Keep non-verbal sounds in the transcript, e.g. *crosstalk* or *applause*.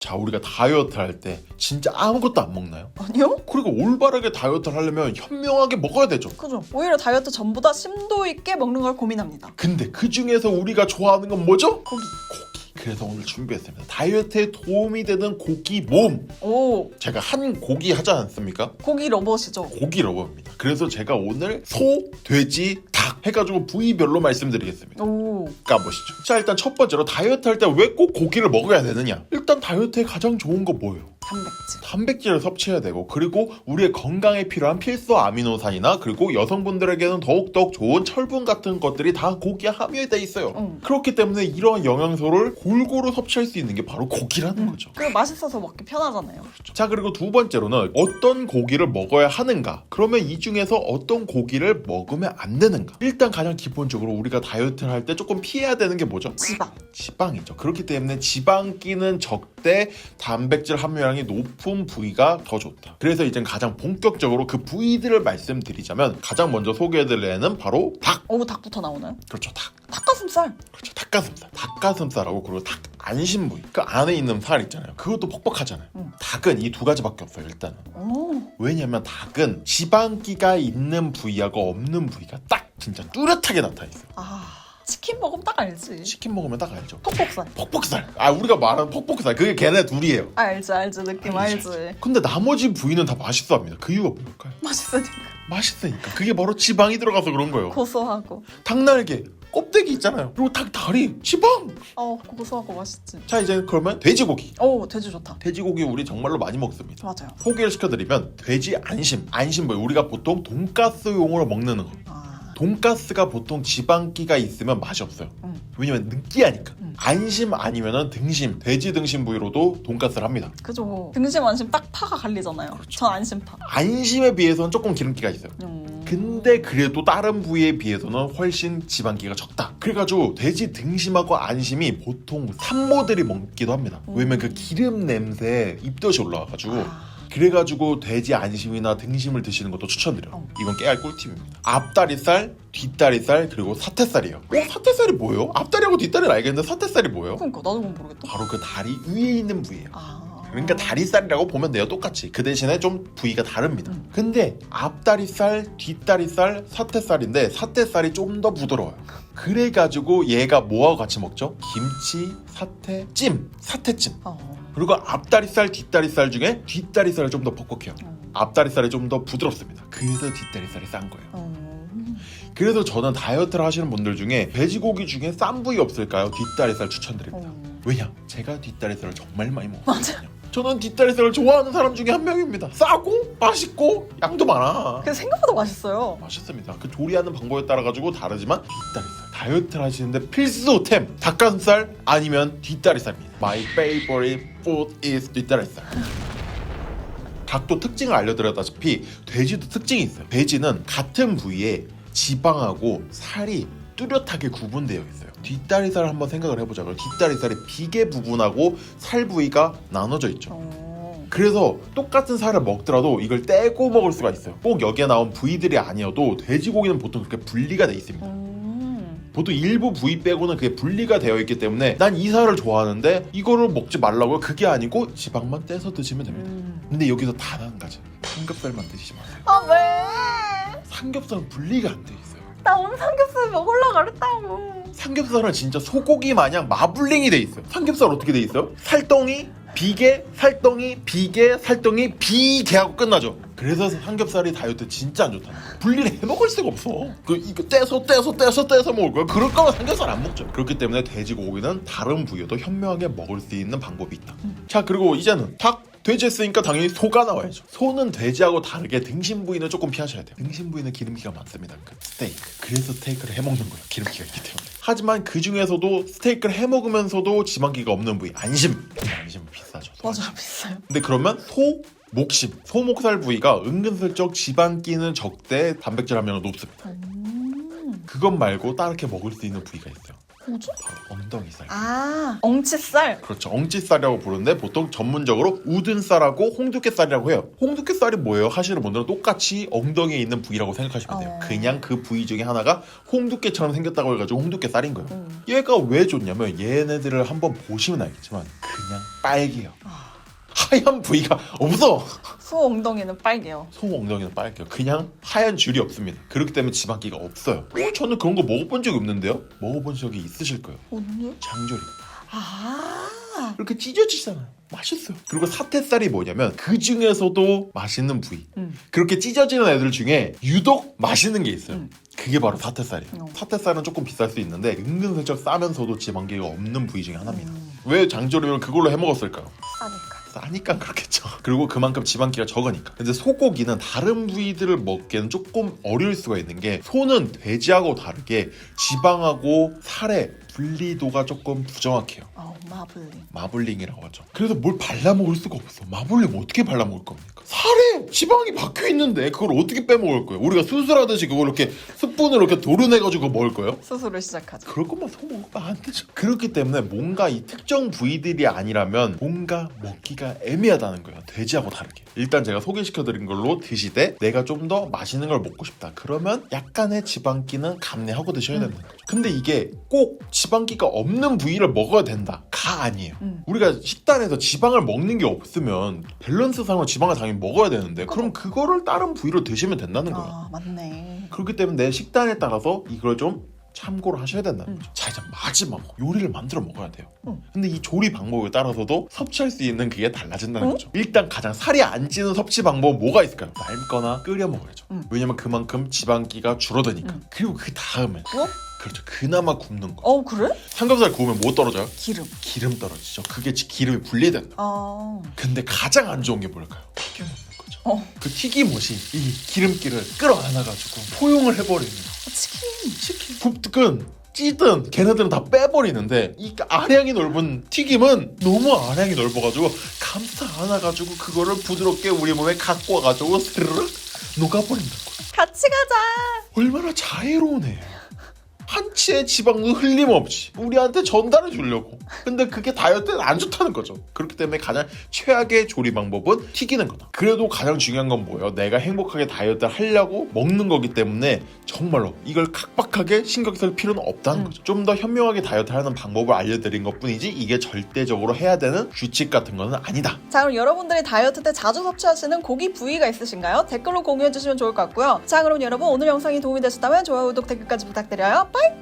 자 우리가 다이어트 할 때 진짜 아무것도 안 먹나요? 아니요? 그리고 올바르게 다이어트를 하려면 현명하게 먹어야 되죠. 그죠. 오히려 다이어트 전보다 심도 있게 먹는 걸 고민합니다. 근데 그 중에서 우리가 좋아하는 건 뭐죠? 고기. 고기. 그래서 오늘 준비했습니다. 다이어트에 도움이 되는 고기 몸. 오, 제가 한 고기 하지 않습니까? 고기 러버시죠? 고기 러버입니다. 그래서 제가 오늘 소, 돼지, 닭 해가지고 부위별로 말씀드리겠습니다. 오, 까보시죠. 자 일단 첫 번째로 다이어트 할 때 왜 꼭 고기를 먹어야 되느냐? 일단 다이어트에 가장 좋은 거 뭐예요? 단백질. 단백질을 섭취해야 되고 그리고 우리의 건강에 필요한 필수 아미노산이나 그리고 여성분들에게는 더욱더 좋은 철분 같은 것들이 다 고기에 함유되어 있어요. 응. 그렇기 때문에 이러한 영양소를 골고루 섭취할 수 있는 게 바로 고기라는 거죠. 그리고 맛있어서 먹기 편하잖아요. 자 그리고 두 번째로는 어떤 고기를 먹어야 하는가 그러면 이 중에서 어떤 고기를 먹으면 안 되는가 일단 가장 기본적으로 우리가 다이어트를 할 때 조금 피해야 되는 게 뭐죠? 지방. 지방이죠 그렇기 때문에 지방기는 적대 단백질 함유량이 높은 부위가 더 좋다. 그래서 이제 가장 본격적으로 그 부위들을 말씀드리자면 가장 먼저 소개해드릴 애는 바로 닭. 오, 닭부터 나오나요? 그렇죠 닭. 닭가슴살. 그렇죠 닭가슴살. 닭가슴살하고 그리고 닭 안심 부위. 그 안에 있는 살 있잖아요. 그것도 퍽퍽하잖아요. 음. 닭은 이 두 가지밖에 없어요 일단은. 오, 왜냐면 닭은 지방기가 있는 부위하고 없는 부위가 딱 진짜 뚜렷하게 나타나 있어요. 아, 치킨 먹으면 딱 알지. 치킨 먹으면 딱 알죠. 퍽퍽살. 퍽퍽살. 아 우리가 말하는 퍽퍽살 그게 걔네 둘이에요. 알지, 알지. 느낌 알지, 알지. 근데 나머지 부위는 다 맛있어 합니다. 그 이유가 뭘까요? 맛있으니까. 맛있으니까. 그게 바로 지방이 들어가서 그런 거예요. 고소하고. 닭날개 껍데기 있잖아요. 그리고 닭 다리 지방. 어, 고소하고 맛있지. 자 이제 그러면 돼지고기. 오, 돼지 좋다. 돼지고기 우리 정말로 많이 먹습니다. 맞아요. 소개를 시켜드리면 돼지 안심. 안심 부위 우리가 보통 돈가스용으로 먹는 거. 아, 돈가스가 보통 지방기가 있으면 맛이 없어요. 음. 왜냐면 느끼하니까. 음. 안심 아니면은 등심, 돼지 등심 부위로도 돈가스를 합니다. 그죠. 등심 안심 딱 파가 갈리잖아요. 그렇죠. 전 안심 파. 안심에 비해서는 조금 기름기가 있어요. 음. 근데 그래도 다른 부위에 비해서는 훨씬 지방기가 적다. 그래가지고 돼지 등심하고 안심이 보통 산모들이 먹기도 합니다. 왜냐면 그 기름 냄새에 입덧이 올라와가지고 아, 그래가지고 돼지 안심이나 등심을 드시는 것도 추천드려요. 어. 이건 깨알 꿀팁입니다. 앞다리살, 뒷다리살, 그리고 사태살이에요. 어? 사태살이 뭐예요? 앞다리하고 뒷다리는 알겠는데 사태살이 뭐예요? 그러니까 나도 그건 모르겠다. 바로 그 다리 위에 있는 부위예요. 아. 그러니까 다리살이라고 보면 돼요 똑같이 그 대신에 좀 부위가 다릅니다 음. 근데 앞다리살 뒷다리살 사태살인데 사태살이 좀 더 부드러워요 그래가지고 얘가 뭐하고 같이 먹죠? 김치 사태 찜 사태찜 어. 그리고 앞다리살 뒷다리살 중에 뒷다리살이 좀 더 퍽퍽해요 음. 앞다리살이 좀 더 부드럽습니다 그래서 뒷다리살이 싼 거예요 어. 그래서 저는 다이어트를 하시는 분들 중에 돼지고기 중에 싼 부위 없을까요? 뒷다리살 추천드립니다 어. 왜냐? 제가 뒷다리살을 정말 많이 *laughs* 먹거든요. 저는 뒷다리살을 좋아하는 사람 중에 한 명입니다. 싸고 맛있고 양도 많아. 근데 생각보다 맛있어요. 맛있습니다. 그 조리하는 방법에 따라 가지고 다르지만 뒷다리살 다이어트를 하시는데 필수템 닭가슴살 아니면 뒷다리살입니다. My favorite food is 뒷다리살. 닭도 특징을 알려드렸다시피 돼지도 특징이 있어요. 돼지는 같은 부위에 지방하고 살이 뚜렷하게 구분되어 있어요. 뒷다리살 한번 생각을 해보자고요. 뒷다리살의 비계 부분하고 살 부위가 나눠져 있죠. 어. 그래서 똑같은 살을 먹더라도 이걸 떼고 먹을 수가 있어요. 꼭 여기에 나온 부위들이 아니어도 돼지고기는 보통 그렇게 분리가 돼 있습니다. 음. 보통 일부 부위 빼고는 그게 분리가 되어 있기 때문에 난 이 살을 좋아하는데 이거를 먹지 말라고요. 그게 아니고 지방만 떼서 드시면 됩니다. 음. 근데 여기서 단 한 가지 삼겹살만 드시지 마세요. 아 왜? 삼겹살은 분리가 안 돼. 나 오늘 삼겹살 먹으려고 그랬다고. 삼겹살은 진짜 소고기 마냥 마블링이 돼 있어요. 삼겹살 어떻게 돼 있어요? 살덩이, 비계, 살덩이, 비계, 살덩이, 비계하고 끝나죠. 그래서 삼겹살이 다이어트 진짜 안 거예요. 분리를 해 먹을 수가 없어. 그 이거 떼서 떼서 떼서 떼서 먹을 거야. 그럴 거면 삼겹살 안 먹죠. 그렇기 때문에 돼지고기는 다른 부위도 현명하게 먹을 수 있는 방법이 있다. 자 그리고 이제는 닭 돼지 했으니까 당연히 소가 나와야죠. 소는 돼지하고 다르게 등심 부위는 조금 피하셔야 돼요. 등심 부위는 기름기가 많습니다. 그 스테이크. 그래서 스테이크를 해 먹는 거예요. 기름기가 있기 때문에. 하지만 그 중에서도 스테이크를 해 먹으면서도 지방기가 없는 부위 안심. 안심 비싸죠. 맞아 비싸요. 근데 그러면 소 목심, 소목살 부위가 은근슬쩍 지방기는 적대 단백질 함량은 높습니다. 음. 그것 말고 다르게 먹을 수 있는 부위가 있어요. 뭐죠? 바로 엉덩이살. 아 엉치살. 그렇죠. 엉치살이라고 부르는데 보통 전문적으로 우둔살하고 홍두깨살이라고 해요. 홍두깨살이 뭐예요? 하시는 분들은 똑같이 엉덩이에 있는 부위라고 생각하시면 돼요. 어. 그냥 그 부위 중에 하나가 홍두깨처럼 생겼다고 해가지고 홍두깨살인 거예요. 음. 얘가 왜 좋냐면 얘네들을 한번 보시면 알겠지만 그냥 빨개요. 아, 하얀 부위가 없어. 소 엉덩이는 빨개요. 소 엉덩이는 빨개요. 그냥 하얀 줄이 없습니다. 그렇기 때문에 지방기가 없어요. 어, 저는 그런 거 먹어본 적이 없는데요. 먹어본 적이 있으실 거예요. 언니? 장조림. 아. 이렇게 찢어지잖아요. 맛있어요. 그리고 사태살이 뭐냐면 그 중에서도 맛있는 부위. 음. 그렇게 찢어지는 애들 중에 유독 맛있는 게 있어요. 음. 그게 바로 사태살이에요. 어. 사태살은 조금 비쌀 수 있는데 은근슬쩍 싸면서도 지방기가 없는 부위 중에 하나입니다. 음. 왜 장조림을 그걸로 해 먹었을까요? 싸니까. 싸니까 그렇겠죠. *laughs* 그리고 그만큼 지방기가 적으니까. 근데 소고기는 다른 부위들을 먹기에는 조금 어려울 수가 있는 게 소는 돼지하고 다르게 지방하고 살의 분리도가 조금 부정확해요. 어 마블링. 마블링이라고 하죠. 그래서 뭘 발라 먹을 수가 없어. 마블링 어떻게 발라 먹을 겁니까? 살에 지방이 박혀 있는데 그걸 어떻게 빼먹을 거예요? 우리가 수술하듯이 그걸 이렇게 스푼으로 이렇게 도려내가지고 먹을 거예요? 수술을 시작하죠. 그럴 거면 소 먹으면 안 되죠. 그렇기 때문에 뭔가 이 특정 부위들이 아니라면 뭔가 먹기가 애매하다는 거예요. 돼지하고 다르게. 일단 제가 소개시켜드린 걸로 드시되 내가 좀 더 맛있는 걸 먹고 싶다. 그러면 약간의 지방기는 감내하고 드셔야 된다는 거죠. 근데 이게 꼭 지방기가 없는 부위를 먹어야 된다. 가 아니에요. 음. 우리가 식단에서 지방을 먹는 게 없으면 밸런스상으로 지방을 당연히 먹어야 되는데 그럼 그거를 다른 부위로 드시면 된다는 거예요. 아 맞네. 그렇기 때문에 내 식단에 따라서 이걸 좀 참고를 하셔야 된다는 음. 거죠. 자 이제 마지막 요리를 만들어 먹어야 돼요. 음. 근데 이 조리 방법에 따라서도 섭취할 수 있는 그게 달라진다는 음? 거죠. 일단 가장 살이 안 찌는 섭취 방법은 뭐가 있을까요? 삶거나 끓여 먹어야죠. 음. 왜냐면 그만큼 지방기가 줄어드니까. 음. 그리고 그 다음에 뭐? 그렇죠. 그나마 굽는 거. 어 그래? 삼겹살 구우면 뭐 떨어져요? 기름. 기름 떨어지죠. 그게 지- 기름이 분리된다. 아. 근데 가장 안 좋은 게 뭘까요? 거죠. 어. 그 튀김옷이 이 기름기를 끌어안아가지고 포용을 해버리는 치킨. 치킨 굽든 찌든 걔네들은 다 빼버리는데 이 아량이 넓은 튀김은 너무 아량이 넓어가지고 감싸 안아가지고 그거를 부드럽게 우리 몸에 갖고 와가지고 스르륵 녹아버린다고 같이 가자. 얼마나 자애로우네 한치의 지방도 흘림없이 우리한테 전달해 주려고 근데 그게 다이어트에는 안 좋다는 거죠 그렇기 때문에 가장 최악의 조리 방법은 튀기는 거다 그래도 가장 중요한 건 뭐예요 내가 행복하게 다이어트를 하려고 먹는 거기 때문에 정말로 이걸 각박하게 신경 쓸 필요는 없다는 음. 거죠 좀 더 현명하게 다이어트 하는 방법을 알려드린 것 뿐이지 이게 절대적으로 해야 되는 규칙 같은 거는 아니다 자 그럼 여러분들이 다이어트 때 자주 섭취하시는 고기 부위가 있으신가요? 댓글로 공유해 주시면 좋을 것 같고요. 자 그럼 여러분 오늘 영상이 도움이 되셨다면 좋아요, 구독, 댓글까지 부탁드려요. 빠이!